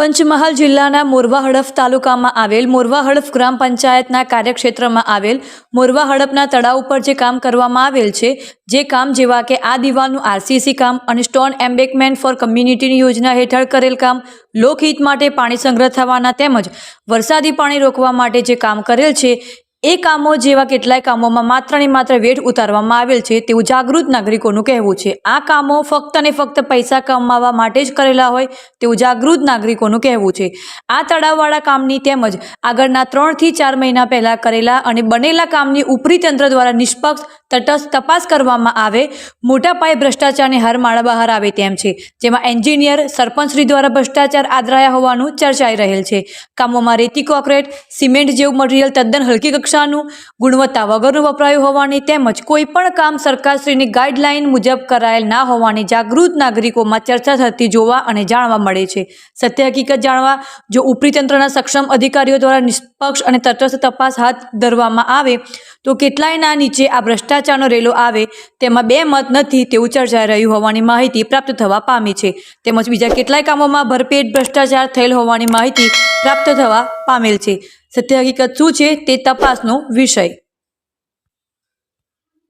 પંચમહાલ જિલ્લાના મોરવા હડફ તાલુકામાં આવેલ મોરવા હડફ ગ્રામ પંચાયતના કાર્યક્ષેત્રમાં આવેલ મોરવા હડફના તળાવ ઉપર જે કામ કરવામાં આવેલ છે, જે કામ જેવા કે આ દિવાલનું આરસીસી કામ અને સ્ટોન એમ્બેકમેન્ટ ફોર કમ્યુનિટીની યોજના હેઠળ કરેલ કામ, લોકહિત માટે પાણી સંગ્રહ થવાના તેમજ વરસાદી પાણી રોકવા માટે જે કામ કરેલ છે એ કામો જેવા કેટલાય કામોમાં માત્ર ને માત્ર વેઠ ઉતારવામાં આવેલ છે તેવું જાગૃત નાગરિકોનું કહેવું છે. આ કામો ફક્ત અને ફક્ત પૈસા કમાવા માટે જ કરેલા હોય તેવું જાગૃત નાગરિકોનું કહેવું છે. આ તળાવવાળા કામની તેમજ આગળના ત્રણથી ચાર મહિના પહેલાં કરેલા અને બનેલા કામની ઉપરી તંત્ર દ્વારા નિષ્પક્ષ તટસ્થ તપાસ કરવામાં આવે. મોટા પાયે ભ્રષ્ટાચારને હારમાળા બહાર આવે તેમ છે. જેમાં એન્જિનિયર, સરપંચશ્રી દ્વારા ભ્રષ્ટાચાર આદરાયા હોવાનું ચર્ચાઈ રહેલ છે. કામોમાં રેતી, કોકરેટ, સિમેન્ટ જેવું મટીરિયલ તદ્દન હલકી કક્ષાનું ગુણવત્તા વગરનું વપરાયું હોવાની તેમજ કોઈપણ કામ સરકારશ્રીની ગાઈડલાઈન મુજબ કરાયેલ ના હોવાની જાગૃત નાગરિકોમાં ચર્ચા થતી જોવા અને જાણવા મળે છે. સત્ય હકીકત જાણવા જો ઉપરી તંત્રના સક્ષમ અધિકારીઓ દ્વારા નિષ્પક્ષ અને તટસ્થ તપાસ હાથ ધરવામાં આવે, તો કેટલાયના નીચે આ ભ્રષ્ટાચારનો રેલો આવે, તેમાં બે મત નથી તેવું ચર્ચાઈ રહ્યું હોવાની માહિતી પ્રાપ્ત થવા પામી છે. તેમજ બીજા કેટલાય કામોમાં ભરપેટ ભ્રષ્ટાચાર થયેલ હોવાની માહિતી પ્રાપ્ત થવા પામેલ છે. સત્ય હકીકત શું છે તે તપાસનો વિષય.